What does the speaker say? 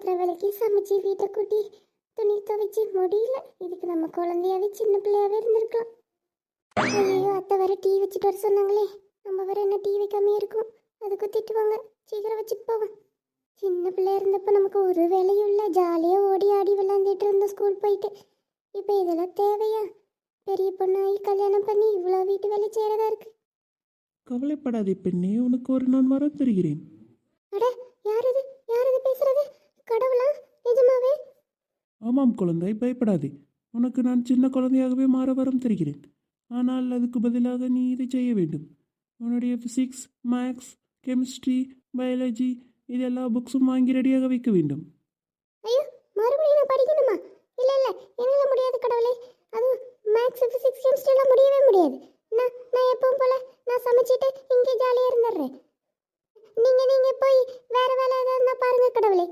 வேலைக்கு சமைச்சு வீட்டை கூட்டி துணி துவைச்சு முடியல. இதுக்கு நம்ம குழந்தையாவே சின்ன பிள்ளையாவே இருந்திருக்கலாம். ஐயோ அத்தை வேற டீ வச்சுட்டு வர சொன்னாங்களே. நம்ம வேற என்ன டீ வைக்காம இருக்கும்? அதுக்கு திட்டுவாங்க. சீக்கிரம் வச்சுட்டு போவோம். சின்ன பிள்ளையா இருந்தப்ப நமக்கு ஒரு வேலையும் இல்லை. ஜாலியாக ஓடி ஆடி விளாண்டுட்டு இருந்தோம் ஸ்கூல் போயிட்டு. இப்போ இதெல்லாம் தேவையா? பெரிய பொண்ணாகி கல்யாணம் பண்ணி இவ்வளோ வீட்டு வேலை செய்கிறதா இருக்கு. கவலைப்படாதே பெண்ணே உனக்கு ஒரு நான் வரம் தருகிறேன். அட யார் இது யார் இது பேசுறது கடவுளா நிஜமாவே ஆமாம் குழந்தை பயப்படாதே. உனக்கு நான் சின்ன குழந்தையாகவே மாற வரம் தருகிறேன். ஆனால் அதுக்கு பதிலாக நீ இதை செய்ய வேண்டும். உன்னுடைய ஃபிசிக்ஸ் மேக்ஸ் கெமிஸ்ட்ரி பயாலஜி இது எல்லா புக்ஸும் வாங்கி ரெடியாக வைக்க வேண்டும். ஐயோ மறுபடியும் நான் படிக்கணுமா? இல்லை இல்ல என்னால முடியாது கடவுளே. அது மேக்ஸ் ஃபிசிக்ஸ் கெமிஸ்ட்ரி எல்லாம் முடியவே முடியாது. நான் நான் எப்பவும் போல நான் சமைச்சிட்டு இங்கே ஜாலியா இருந்துடுறேன். நீங்க நீங்க போய் வேற வேலை ஏதாவது பாருங்க கடவுளே.